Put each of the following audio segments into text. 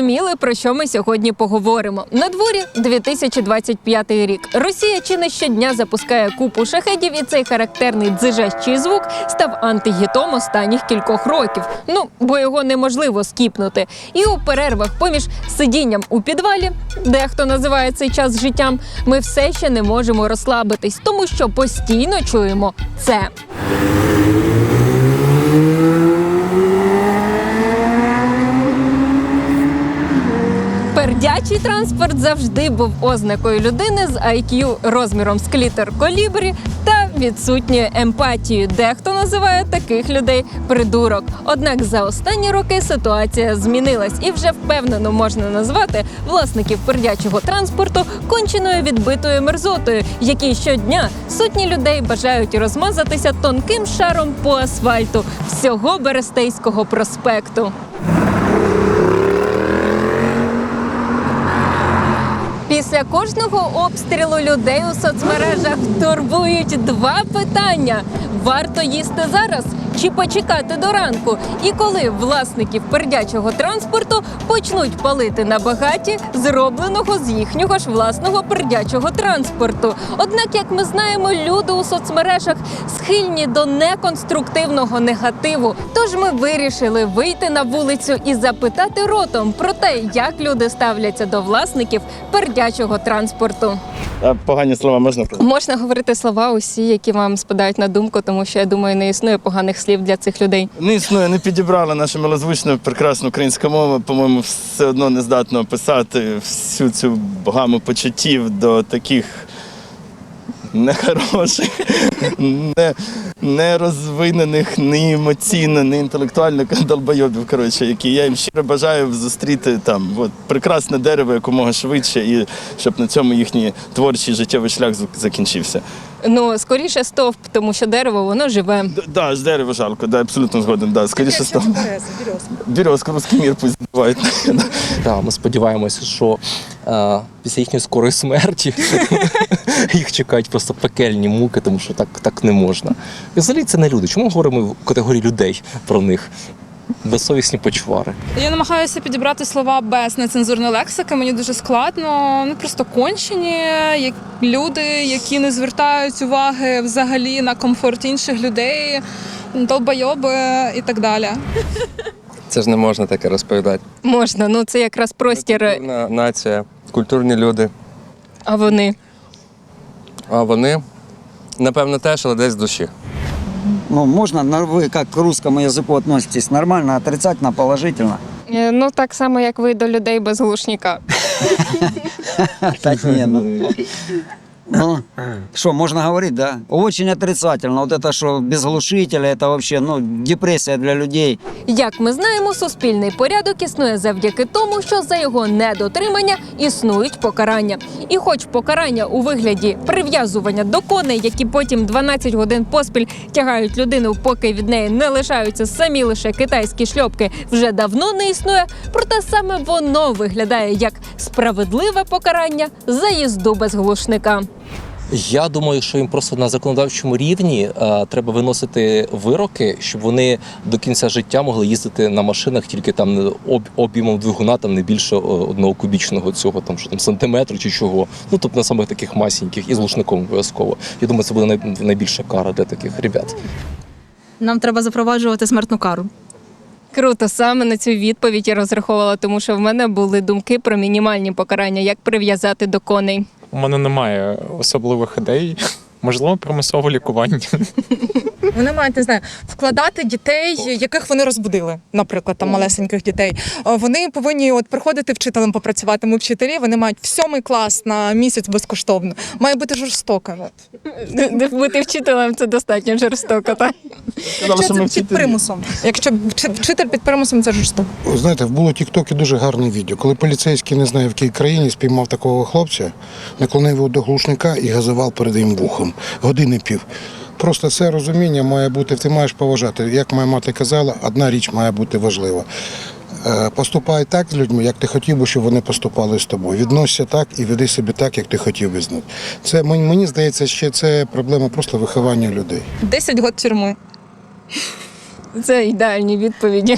зрозуміли, про що ми сьогодні поговоримо. На дворі 2025 рік. Росія чи не щодня запускає купу шахедів, і цей характерний дзижащий звук став антигітом останніх кількох років. Ну бо його неможливо скіпнути. І у перервах поміж сидінням у підвалі, дехто називає цей час життям, ми все ще не можемо розслабитись, тому що постійно чуємо це. Пердячий транспорт завжди був ознакою людини з IQ розміром з клітер колібрі та відсутньою емпатією. Дехто називає таких людей придурок. Однак за останні роки ситуація змінилась, і вже впевнено можна назвати власників пердячого транспорту конченою відбитою мерзотою, які щодня сотні людей бажають розмазатися тонким шаром по асфальту всього Берестейського проспекту. Після кожного обстрілу людей у соцмережах турбують два питання: варто їсти зараз чи почекати до ранку? І коли власників пердячого транспорту почнуть палити на багаті зробленого з їхнього ж власного пердячого транспорту. Однак, як ми знаємо, люди у соцмережах схильні до неконструктивного негативу. Тож ми вирішили вийти на вулицю і запитати ротом про те, як люди ставляться до власників пердячого транспорту. А погані слова можна? Можна говорити слова усі, які вам спадають на думку, тому що я думаю, не існує поганих слів для цих людей. Не існує, не підібрала наша милозвучна прекрасна українська мова, по-моєму, все одно не здатна описати всю цю гаму почуттів до таких нехороших, не, не розвинених ні емоційно, ні інтелектуально долбойобів, коротше, які я їм щиро бажаю зустріти там от, прекрасне дерево якомога швидше, і щоб на цьому їхній творчий життєвий шлях закінчився. Ну скоріше стовп, тому що дерево воно живе. Д- Да, з дерева жалко, да, абсолютно згоден. Да. Скоріше став. Березка, русский мир пусть збивають. Ми сподіваємося, що е, після їхньої скорої смерті їх чекають просто пекельні муки, тому що так, так не можна. І взагалі це не люди. Чому ми говоримо в категорії людей про них? Безсовісні почвари. Я намагаюся підібрати слова без нецензурної лексики. Мені дуже складно. Вони просто кончені, як люди, які не звертають уваги взагалі на комфорт інших людей, долбойоби і так далі. Це ж не можна таке розповідати. Можна, ну це якраз простір. Культурна нація, культурні люди. А вони А вони, напевно, теж, але десь з душі. Ну, можно, вы как к русскому языку относитесь? Нормально, отрицательно, положительно? Е, ну так само, як ви до людей без глушника. Так не, ну. Ну, что, можно говорить, да? Очень отрицательно. Вот это, что без глушителя, это вообще, ну, депрессия для людей. Як ми знаємо, суспільний порядок існує завдяки тому, що за його недотримання існують покарання. І хоч покарання у вигляді прив'язування до коней, які потім 12 годин поспіль тягають людину, поки від неї не лишаються самі лише китайські шльопки, вже давно не існує. Проте саме воно виглядає як справедливе покарання за їзду без глушника. Я думаю, що їм просто на законодавчому рівні е, треба виносити вироки, щоб вони до кінця життя могли їздити на машинах тільки там об, об'ємом двигуна, там не більше одного кубічного цього там що там сантиметру чи чого. Ну тобто на самих таких масіньких і з глушником обов'язково. Я думаю, це буде най, найбільша кара для таких ребят. Нам треба запроваджувати смертну кару. Круто, саме на цю відповідь я розраховувала, тому що в мене були думки про мінімальні покарання, як прив'язати до коней. У мене немає особливих ідей. Можливо, примусове лікування. Вони мають не знаю, вкладати дітей, яких вони розбудили, наприклад, там малесеньких дітей. Е, Вони повинні от приходити вчителем попрацювати. Ми вчителі, вони мають в сьомий клас на місяць безкоштовно. Має бути жорстоко. Бути вчителем це достатньо жорстоко, так? Якщо це під примусом. Якщо вчи- вчитель під примусом, це жорстоко. Знаєте, було в Тіктокі дуже гарне відео. Коли поліцейський не знаю в якій країні спіймав такого хлопця, наклонив його до глушника і газував перед їм вухом. Години пів. Просто це розуміння має бути, ти маєш поважати. Як моя мати казала, одна річ має бути важлива. Е, Поступай так з людьми, як ти хотів би, щоб вони поступали з тобою. Відносься так і веди себе так, як ти хотів би знати. Це мені здається, ще це проблема просто виховання людей. 10 років тюрми. Це ідеальні відповіді.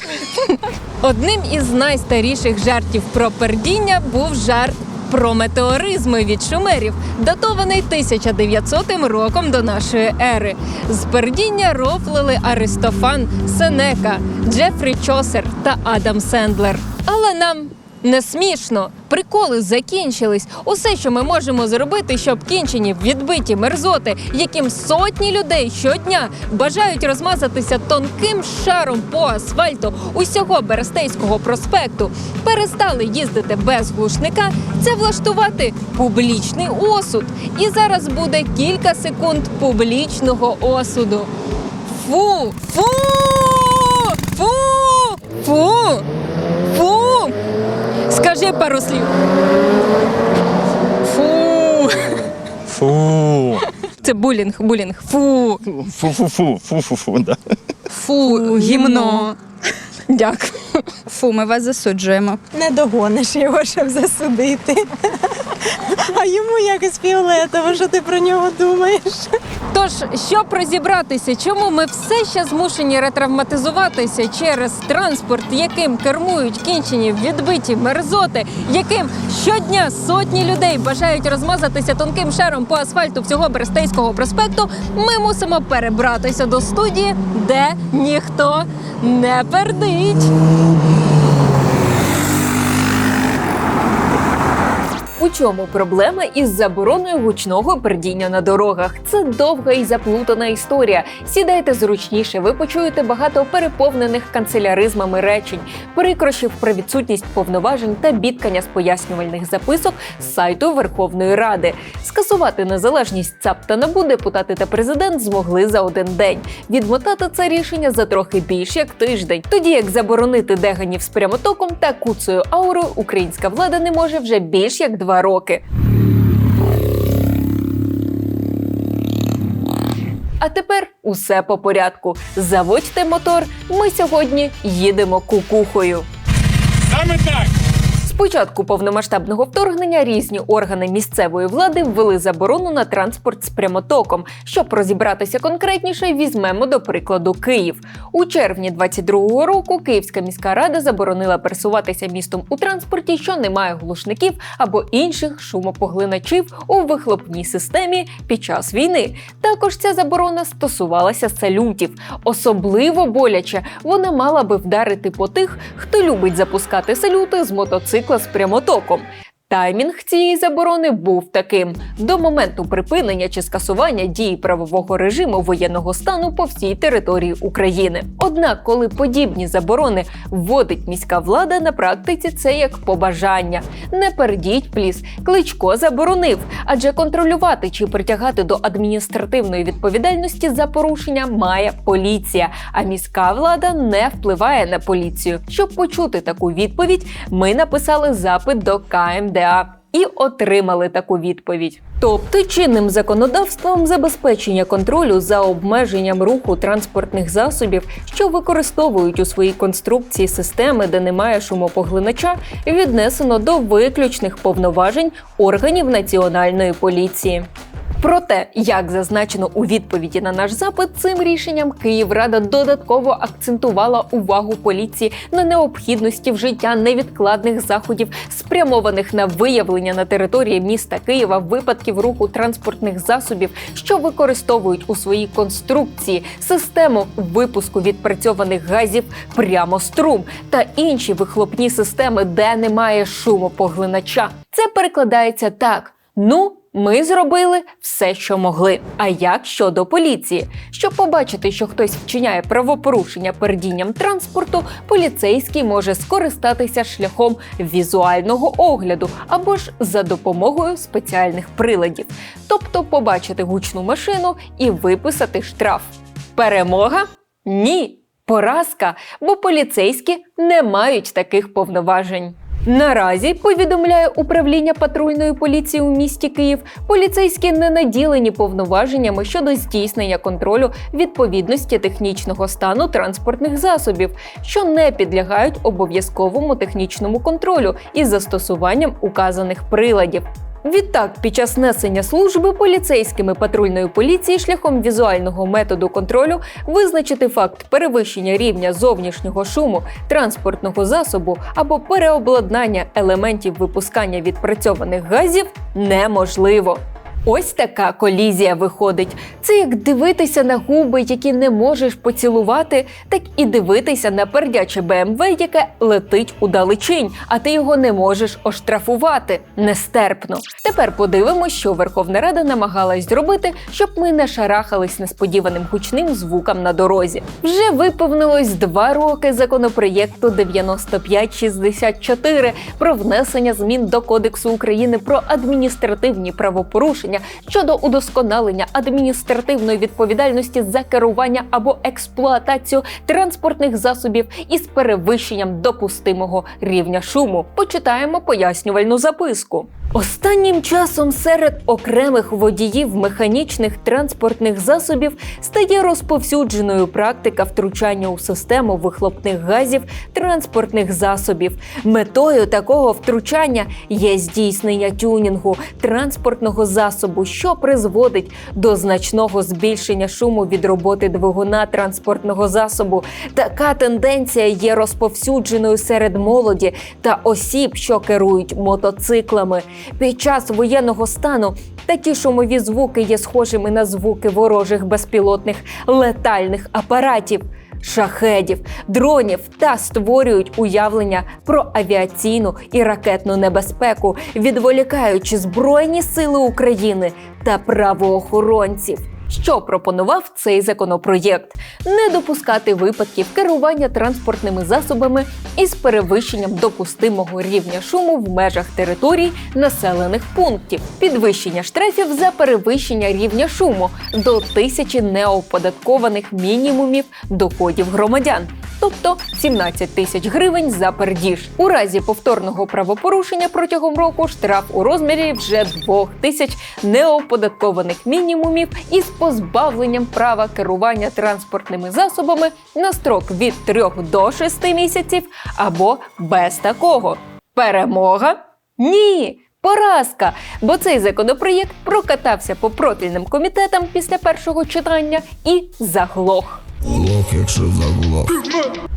Одним із найстаріших жартів про пердіння був жарт про метеоризми від шумерів, датований 1900 роком до нашої ери. З пердіння рофлили Аристофан, Сенека, Джефрі Чосер та Адам Сендлер. Але нам не смішно. Приколи закінчились. Усе, що ми можемо зробити, щоб кінчені відбиті мерзоти, яким сотні людей щодня бажають розмазатися тонким шаром по асфальту усього Берестейського проспекту, перестали їздити без глушника. Це влаштувати публічний осуд. І зараз буде кілька секунд публічного осуду. Фу! Фу! Фу! Фу! Скажи пару слів. Фу. Фу. Це булінг, булінг. Фу. Фу-фу-фу, фу-фу-фу, да. Фу, гімно. Дякую. Фу, ми вас засуджуємо. Не догониш його, щоб засудити. А йому якось фіолетово, що ти про нього думаєш? Тож, щоб розібратися, чому ми все ще змушені ретравматизуватися через транспорт, яким кермують кінчені відбиті мерзоти, яким щодня сотні людей бажають розмазатися тонким шаром по асфальту всього Берестейського проспекту, ми мусимо перебратися до студії, де ніхто не пердить. У чому проблема із забороною гучного пердіння на дорогах? Це довга і заплутана історія. Сідайте зручніше, ви почуєте багато переповнених канцеляризмами речень, прикрощів про відсутність повноважень та бідкання з пояснювальних записок з сайту Верховної Ради. Скасувати незалежність ЦАП та НАБУ депутати та президент змогли за один день. Відмотати це рішення за трохи більш як тиждень. Тоді як заборонити деганів з прямотоком та куцею аурою українська влада не може вже більш як два роки. А тепер усе по порядку. Заводьте мотор. Ми сьогодні їдемо кукухою. Саме так. З початку повномасштабного вторгнення різні органи місцевої влади ввели заборону на транспорт з прямотоком. Щоб розібратися конкретніше, візьмемо до прикладу Київ. У червні 22-го року Київська міська рада заборонила пересуватися містом у транспорті, що не має глушників або інших шумопоглиначів у вихлопній системі під час війни. Також ця заборона стосувалася салютів. Особливо боляче вона мала би вдарити по тих, хто любить запускати салюти з мотоцикла з прямотоком. Таймінг цієї заборони був таким: до моменту припинення чи скасування дії правового режиму воєнного стану по всій території України. Однак, коли подібні заборони вводить міська влада, на практиці це як побажання. Не пердіть, пліс, кличко заборонив, адже контролювати чи притягати до адміністративної відповідальності за порушення має поліція, а міська влада не впливає на поліцію. Щоб почути таку відповідь, ми написали запит до КМДА і отримали таку відповідь. Тобто чинним законодавством забезпечення контролю за обмеженням руху транспортних засобів, що використовують у своїй конструкції системи, де немає шумопоглинача, віднесено до виключних повноважень органів національної поліції. Проте, як зазначено у відповіді на наш запит, цим рішенням Київрада додатково акцентувала увагу поліції на необхідності вжиття невідкладних заходів, спрямованих на виявлення на території міста Києва випадків руху транспортних засобів, що використовують у своїй конструкції систему випуску відпрацьованих газів прямо струм та інші вихлопні системи, де немає шумопоглинача. Це перекладається так: ну. Ми зробили все, що могли. А як щодо поліції? Щоб побачити, що хтось вчиняє правопорушення передінням транспорту, поліцейський може скористатися шляхом візуального огляду або ж за допомогою спеціальних приладів, тобто побачити гучну машину і виписати штраф. Перемога? Ні. Поразка, бо поліцейські не мають таких повноважень. Наразі повідомляє управління патрульної поліції у місті Київ. Поліцейські не наділені повноваженнями щодо здійснення контролю відповідності технічного стану транспортних засобів, що не підлягають обов'язковому технічному контролю із застосуванням указаних приладів. Відтак, під час несення служби поліцейськими патрульної поліції шляхом візуального методу контролю визначити факт перевищення рівня зовнішнього шуму транспортного засобу або переобладнання елементів випускання відпрацьованих газів неможливо. Ось така колізія виходить. Це як дивитися на губи, які не можеш поцілувати, так і дивитися на пердяче БМВ, яке летить у далечінь, а ти його не можеш оштрафувати. Нестерпно. Тепер подивимось, що Верховна Рада намагалась зробити, щоб ми не шарахались несподіваним гучним звукам на дорозі. Вже виповнилось два роки законопроєкту 9564 про внесення змін до Кодексу України про адміністративні правопорушення щодо удосконалення адміністративної відповідальності за керування або експлуатацію транспортних засобів із перевищенням допустимого рівня шуму. Почитаємо пояснювальну записку. Останнім часом серед окремих водіїв механічних транспортних засобів стає розповсюдженою практика втручання у систему вихлопних газів транспортних засобів. Метою такого втручання є здійснення тюнінгу транспортного засобу, що призводить до значного збільшення шуму від роботи двигуна транспортного засобу. Така тенденція є розповсюдженою серед молоді та осіб, що керують мотоциклами. Під час воєнного стану такі шумові звуки є схожими на звуки ворожих безпілотних летальних апаратів. Шахедів, дронів та створюють уявлення про авіаційну і ракетну небезпеку, відволікаючи Збройні Сили України та правоохоронців. Що пропонував цей законопроєкт? Не допускати випадків керування транспортними засобами із перевищенням допустимого рівня шуму в межах територій населених пунктів, підвищення штрафів за перевищення рівня шуму до тисячі неоподаткованих мінімумів доходів громадян. Тобто 17 тисяч гривень за пердіж. У разі повторного правопорушення протягом року штраф у розмірі вже 2 тисяч неоподаткованих мінімумів із позбавленням права керування транспортними засобами на строк від 3 до 6 місяців або без такого. Перемога? Ні. Поразка, бо цей законопроєкт прокатався по профільним комітетам після першого читання і заглох.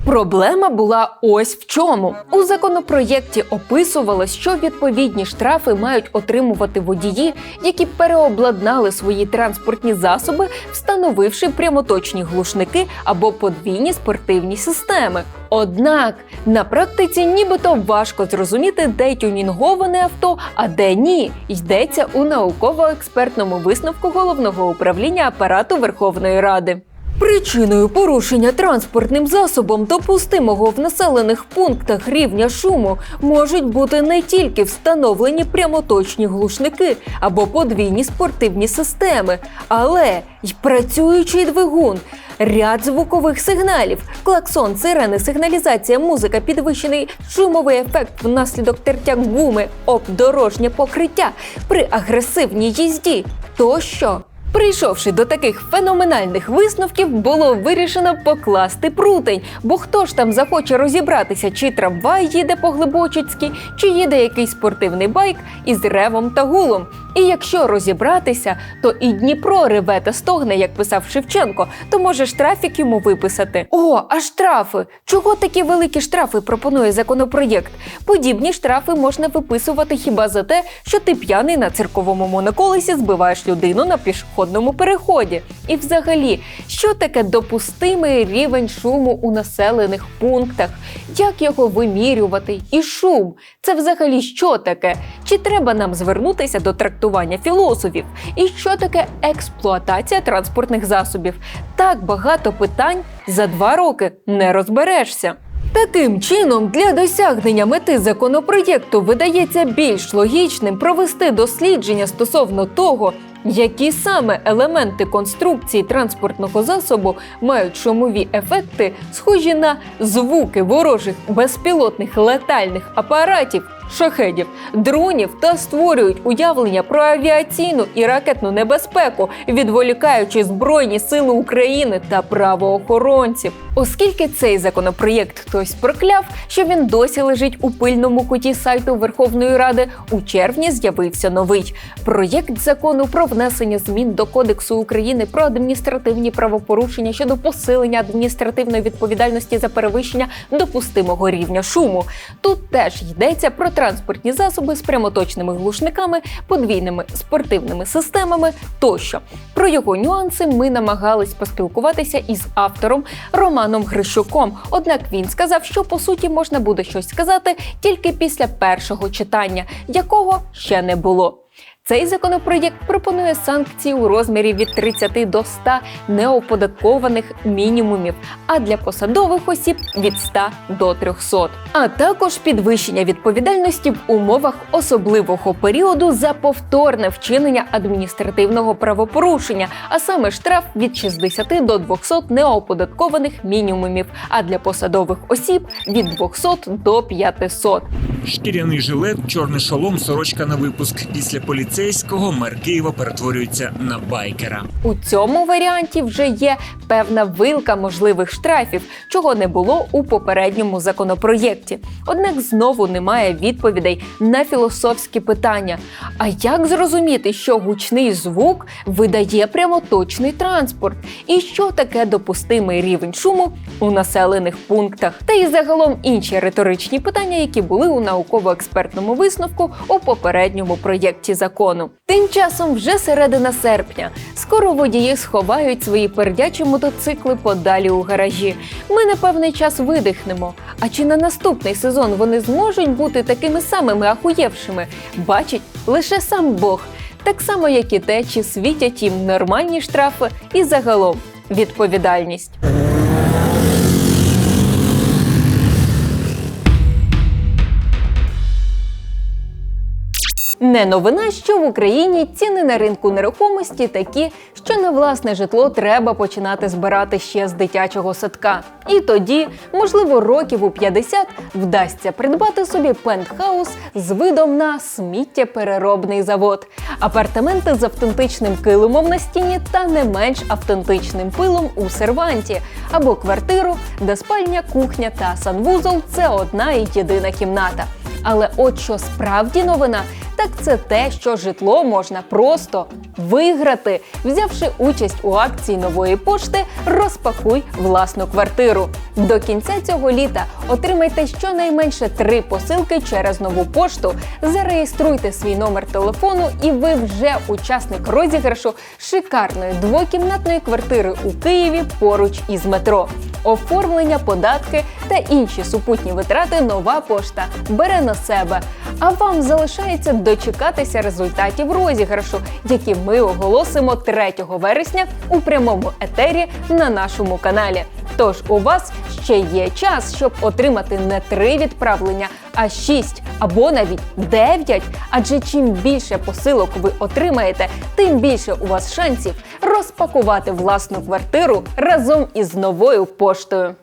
Проблема була ось в чому. У законопроєкті описувалось, що відповідні штрафи мають отримувати водії, які переобладнали свої транспортні засоби, встановивши прямоточні глушники або подвійні спортивні системи. Однак на практиці нібито важко зрозуміти, де тюнінговане авто, а де ні. Йдеться у науково-експертному висновку головного управління апарату Верховної Ради. Причиною порушення транспортним засобом допустимого в населених пунктах рівня шуму можуть бути не тільки встановлені прямоточні глушники або подвійні спортивні системи, але й працюючий двигун. Ряд звукових сигналів, клаксон, сирени, сигналізація, музика, підвищений шумовий ефект внаслідок тертя гуми, об дорожнє покриття при агресивній їзді тощо. Прийшовши до таких феноменальних висновків, було вирішено покласти прутень. Бо хто ж там захоче розібратися, чи трамвай їде по Глибочицькій, чи їде якийсь спортивний байк із ревом та гулом. І якщо розібратися, то і Дніпро реве та стогне, як писав Шевченко, то може штрафік йому виписати. О, а штрафи! Чого такі великі штрафи пропонує законопроєкт? Подібні штрафи можна виписувати хіба за те, що ти п'яний на цирковому моноколесі збиваєш людину на пішохідному переході. І взагалі, що таке допустимий рівень шуму у населених пунктах? Як його вимірювати? І шум це взагалі що таке? Чи треба нам звернутися до трактування філософів? І що таке експлуатація транспортних засобів? Так багато питань за два роки не розберешся. Таким чином, для досягнення мети законопроєкту видається більш логічним провести дослідження стосовно того, які саме елементи конструкції транспортного засобу мають шумові ефекти, схожі на звуки ворожих безпілотних летальних апаратів, шахедів, дронів та створюють уявлення про авіаційну і ракетну небезпеку, відволікаючи Збройні сили України та правоохоронців. Оскільки цей законопроєкт хтось прокляв, що він досі лежить у пильному куті сайту Верховної Ради, у червні з'явився новий проєкт закону про внесення змін до Кодексу України про адміністративні правопорушення щодо посилення адміністративної відповідальності за перевищення допустимого рівня шуму. Тут теж йдеться про транспортні засоби з прямоточними глушниками, подвійними спортивними системами тощо. Про його нюанси ми намагались поспілкуватися із автором Романом Грищуком. Однак він сказав, що по суті можна буде щось сказати тільки після першого читання, якого ще не було. Цей законопроєкт пропонує санкції у розмірі від 30 до 100 неоподаткованих мінімумів, а для посадових осіб від 100 до 300. А також підвищення відповідальності в умовах особливого періоду за повторне вчинення адміністративного правопорушення, а саме штраф від 60 до 200 неоподаткованих мінімумів, а для посадових осіб від 200 до 500. Шкіряний жилет, чорний шолом, сорочка на випуск. Після поліцейського мер Києва перетворюється на байкера. У цьому варіанті вже є певна вилка можливих штрафів, чого не було у попередньому законопроєкті. Однак знову немає відповідей на філософські питання. А як зрозуміти, що гучний звук видає прямоточний транспорт? І що таке допустимий рівень шуму у населених пунктах? Та й загалом інші риторичні питання, які були у науково-експертному висновку у попередньому проєкті закону. Тим часом вже середина серпня. Скоро водії сховають свої пердячі мотоцикли подалі у гаражі. Ми на певний час видихнемо. А чи на наступний сезон вони зможуть бути такими самими ахуєвшими? Бачить лише сам Бог. Так само, як і те, чи світять їм нормальні штрафи і загалом відповідальність. Не новина, що в Україні ціни на ринку нерухомості такі, що на власне житло треба починати збирати ще з дитячого садка. І тоді, можливо, років у 50 вдасться придбати собі пентхаус з видом на сміттєпереробний завод, апартаменти з автентичним килимом на стіні та не менш автентичним пилом у серванті, або квартиру, де спальня, кухня та санвузол це одна і єдина кімната. Але от що справді новина, так це те, що житло можна просто виграти, взявши участь у акції нової пошти Розпакуй власну квартиру. До кінця цього літа отримайте щонайменше три посилки через нову пошту. Зареєструйте свій номер телефону, і ви вже учасник розіграшу шикарної двокімнатної квартири у Києві поруч із метро. Оформлення, податки та інші супутні витрати нова пошта бере на себе. А вам залишається дочекатися результатів розіграшу, які ми оголосимо 3 вересня у прямому етері на нашому каналі. Тож у вас ще є час, щоб отримати не три відправлення, а шість або навіть дев'ять. Адже чим більше посилок ви отримаєте, тим більше у вас шансів розпакувати власну квартиру разом із новою поштою.